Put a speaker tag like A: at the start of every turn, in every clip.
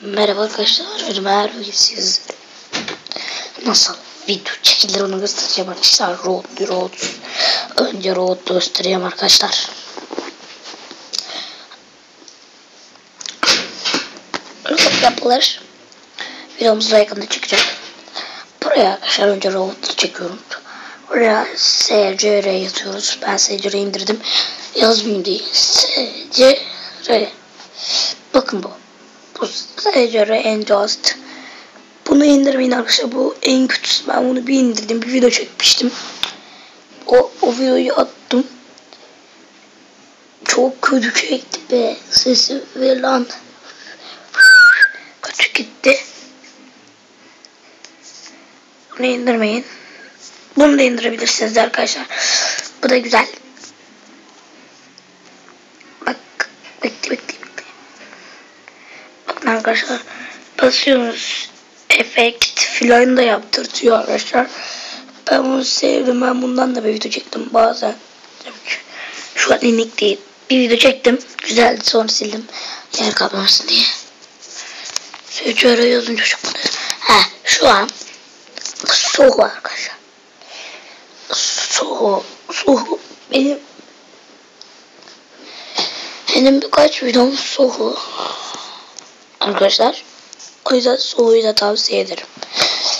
A: Merhaba arkadaşlar, Ömer bugün siz nasıl video çekilir onu göstereceğim arkadaşlar. Road Road. Önce Road göstereyim arkadaşlar. Road yapılır. Videomuz yakında çıkacak. Buraya arkadaşlar önce Road çekiyorum. Buraya SCR yazıyoruz. Ben SCR indirdim. Yazmayayım diye. SCR. Bakın bu. Bu SCR Enjost. Bunu indirmeyin arkadaşlar. Bu en kötüsü. Ben bunu bir indirdim. Bir video çekmiştim. O, o videoyu attım. Çok kötü çekti be. Sesi ve lan. Kötü gitti. Bunu indirmeyin. Bunu da indirebilirsiniz arkadaşlar. Bu da güzel. Bak. Bekle bekle bekle. Bakın arkadaşlar. Basıyorsunuz. Efekt filan da yaptırtıyor arkadaşlar. Ben bunu sevdim. Ben bundan da bir video çektim bazen. Şu an inik değil. Bir video çektim. Güzeldi sonra sildim. Yer kaplamasın diye. Söylüyor yazınca çok. He şu an soğuk arkadaşlar. Soğuk. Soğuk. Benim benim birkaç videom soğuk. Arkadaşlar. O yüzden soğuğu da tavsiye ederim.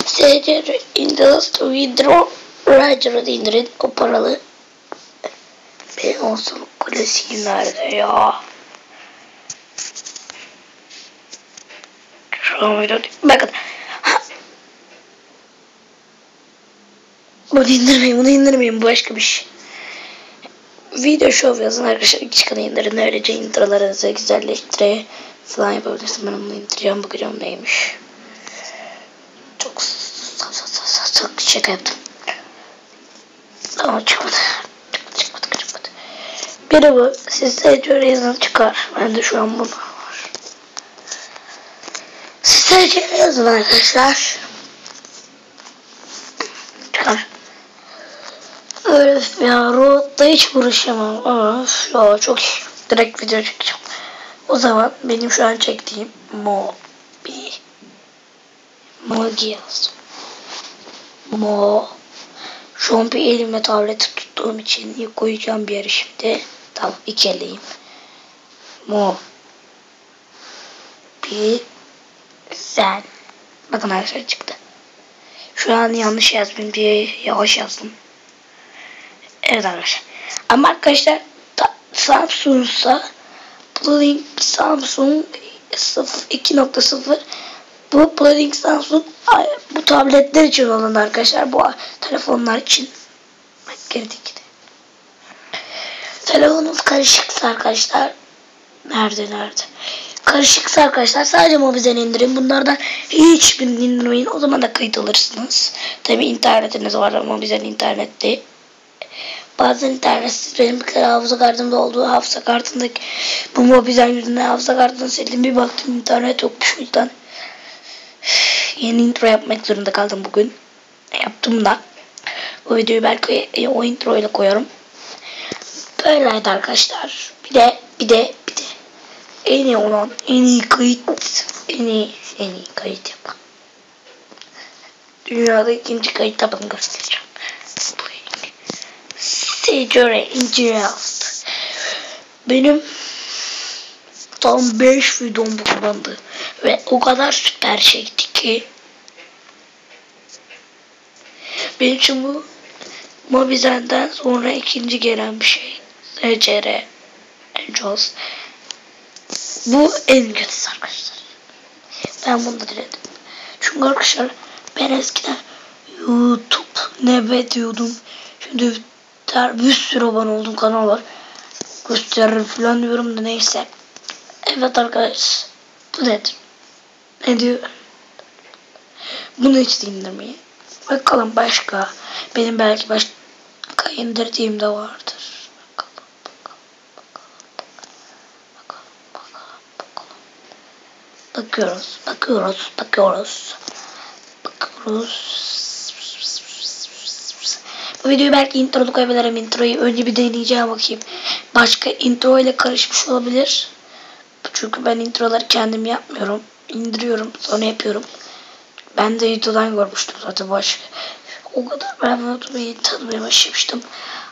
A: SCR Industry Withdraw Roger'ı da indirin. O paralı. Benim olsun klasiğim nerede ya? Bakın. Ha. Bunu indirmeyin, bunu indirmeyin. Bu başka bir şey. Video show yazın arkadaşlar. Çıkanı indirin. Öylece introlarınızı güzelleştire falan yapabilirsin. Ben onu indireceğim. Bakacağım neymiş. Çok şaka yaptım. Ama çıkmadı. Çıkmadı, çıkmadı. Biri bu. Sizde yazın çıkar. Ben de şu an bunu var. Sizde yazın arkadaşlar. Çıkar. Öf ya road'da hiç uğraşamam. Öf ya çok. Direkt video çekeceğim. O zaman benim şu an çektiğim mo bi mo yazdım. Mo şu an bir elimle tableti tuttuğum için koyacağım bir yere şimdi. Tamam iki eleyim. Mo bi sen. Bakın arkadaşlar çıktı. Şu an yanlış yazdım diye yavaş yazdım. Evet arkadaşlar. Ama arkadaşlar Samsung'sa Blink Samsung 2.0 bu Blink Samsung bu tabletler için olan arkadaşlar bu telefonlar için. Bak de telefonunuz karışıksa arkadaşlar nerede nerede? Karışıksa arkadaşlar sadece mobizen indirin. Bunlardan hiçbirini indirmeyin o zaman da kayıt alırsınız. Tabi internetiniz var ama mobizen internette Bazen internetsiz benim hafıza kartımda olduğu hafıza kartındaki bu mobizen yüzünden hafıza kartını sildim. Bir baktım internet yokmuş o yüzden. Yeni intro yapmak zorunda kaldım bugün. Yaptım da. Bu videoyu belki o intro ile koyarım. Böyleydi arkadaşlar. Bir de bir de bir de en iyi olan en iyi kayıt en iyi en iyi kayıt yapan. Dünyada ikinci kayıt tabanı göstereceğim. Sejore Injust. Benim tam 5 videom kullandı. Ve o kadar süper çekti ki benim için bu Mobizen'den sonra ikinci gelen bir şey. SCR Injust. Bu en kötüsü arkadaşlar. Ben bunu da diledim. Çünkü arkadaşlar ben eskiden YouTube ne be diyordum. Şimdi Der bir sürü abone oldum kanal var. Gösteririm falan diyorum da neyse. Evet arkadaş. Bu nedir? Ne diyor? Bunu hiç indirmeyi. Bakalım başka. Benim belki başka indirdiğim de vardır. Bakıyoruz bakıyoruz bakıyoruz. Bakıyoruz. Bu videoyu belki introlu koyabilirim. Introyu önce bir deneyeceğim bakayım. Başka intro ile karışmış olabilir. Çünkü ben introları kendim yapmıyorum. indiriyorum sonra yapıyorum. Ben de YouTube'dan görmüştüm zaten baş. O kadar ben YouTube'u tanımaya başlamıştım.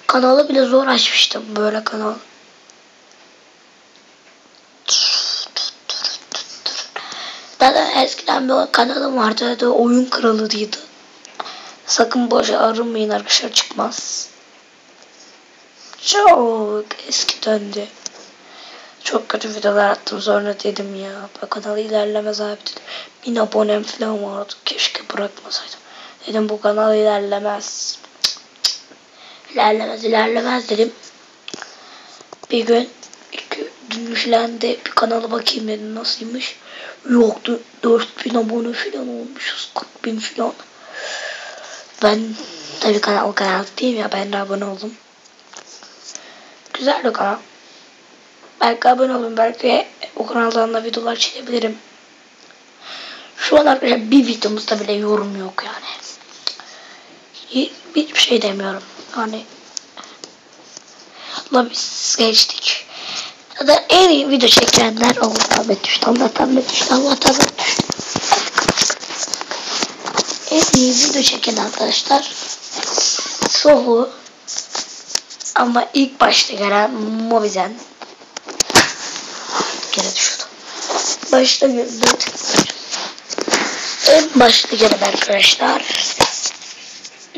A: Kanalı bile zor açmıştım böyle kanal. Zaten eskiden bir kanalım vardı. Adı oyun kralı diyordu. Sakın boşa arınmayın arkadaşlar çıkmaz. Çok eski döndü. Çok kötü videolar attım sonra dedim ya. Bu kanal ilerlemez abi dedim. Bin abonem falan vardı. Keşke bırakmasaydım. Dedim bu kanal ilerlemez. İlerlemez ilerlemez dedim. Bir gün iki, dün falan bir kanala bakayım dedim nasılmış. Yoktu 4000 abone falan olmuşuz 40 bin falan. Ben tabii kanal o kanal değil ya ben de abone oldum. Güzel bir kanal. Belki abone olun. Belki o kanaldan da videolar çekebilirim. Şu an arkadaşlar bir videomuzda bile yorum yok yani. Hiçbir şey demiyorum. Hani La biz geçtik. Ya da en iyi video çekenler Allah tablet düştü. Allah düştü. Allah düştü. En iyi video çeken arkadaşlar Sohu ama ilk başta gelen Mobizen Gene düştü. Başta geldi. En başta gelen arkadaşlar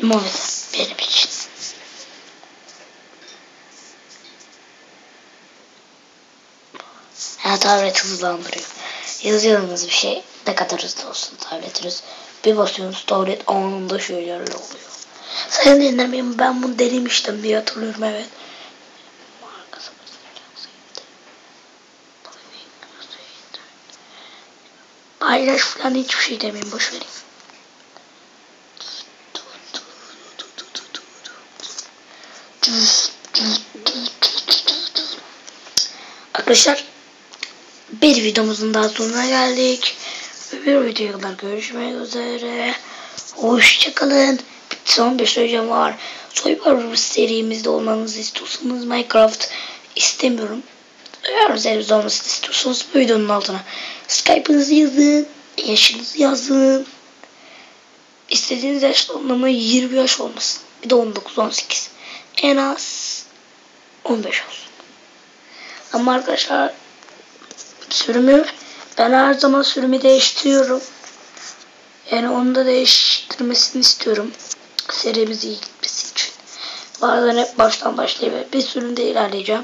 A: Mobizen benim için. Ya tablet hızlandırıyor. Yazıyorsunuz bir şey ne kadar hızlı olsun tabletiniz. Bir basıyorsunuz tablet anında şöyle oluyor. Sayın dinlemeyin ben bunu denemiştim diye hatırlıyorum evet. Paylaş falan hiçbir şey demeyin boş verin. Arkadaşlar bir videomuzun daha sonuna geldik. Bir videoya kadar görüşmek üzere. Hoşçakalın. Son bir söyleyeceğim var. Survivor serimizde olmanızı istiyorsanız Minecraft istemiyorum. Eğer serimizde olmasını istiyorsanız bu videonun altına Skype'ınızı yazın. Yaşınızı yazın. İstediğiniz yaş olmama 20 yaş olmasın. Bir de 19-18. En az 15 olsun. Ama arkadaşlar sürümü ben her zaman sürümü değiştiriyorum. Yani onu da değiştirmesini istiyorum. Serimiz iyi gitmesi için. Bazen hep baştan başlayıp bir sürümde ilerleyeceğim.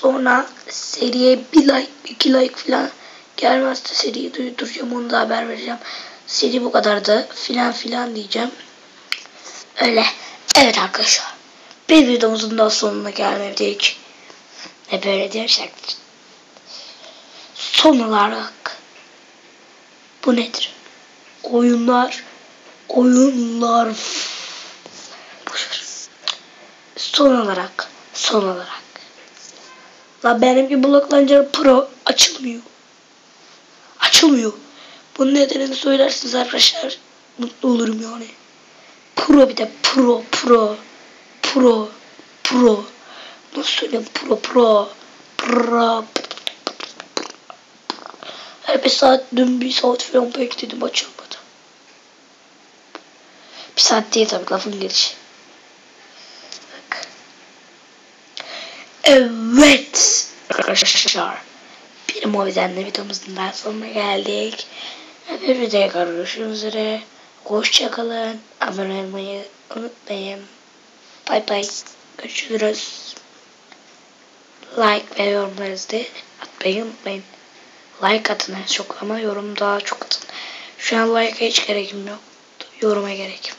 A: Sonra seriye bir like, iki like falan gelmezse seriyi durduracağım. Onu da haber vereceğim. Seri bu kadardı. Filan filan diyeceğim. Öyle. Evet arkadaşlar. Bir videomuzun daha sonuna gelmedik. Ve böyle diyorsak son olarak bu nedir? Oyunlar oyunlar boşver. Son olarak son olarak La benimki bloklanca pro açılmıyor. Açılmıyor. Bunun nedenini söylersiniz arkadaşlar. Mutlu olurum yani. Pro bir de pro pro pro pro. Nasıl söyleyeyim pro pro pro her bir saat dün bir saat falan bekledim açılmadı. Bir saat değil tabii lafın gelişi. Evet arkadaşlar. Bir Movizen'le videomuzun daha sonuna geldik. Bir videoya görüşmek üzere. Hoşçakalın. Abone olmayı unutmayın. Bay bay. Görüşürüz. Like ve yorumlarınızı atmayı unutmayın. Like atın en çok ama yorum daha çok atın. Şu an like'a hiç gerekim yok. Yoruma gerekim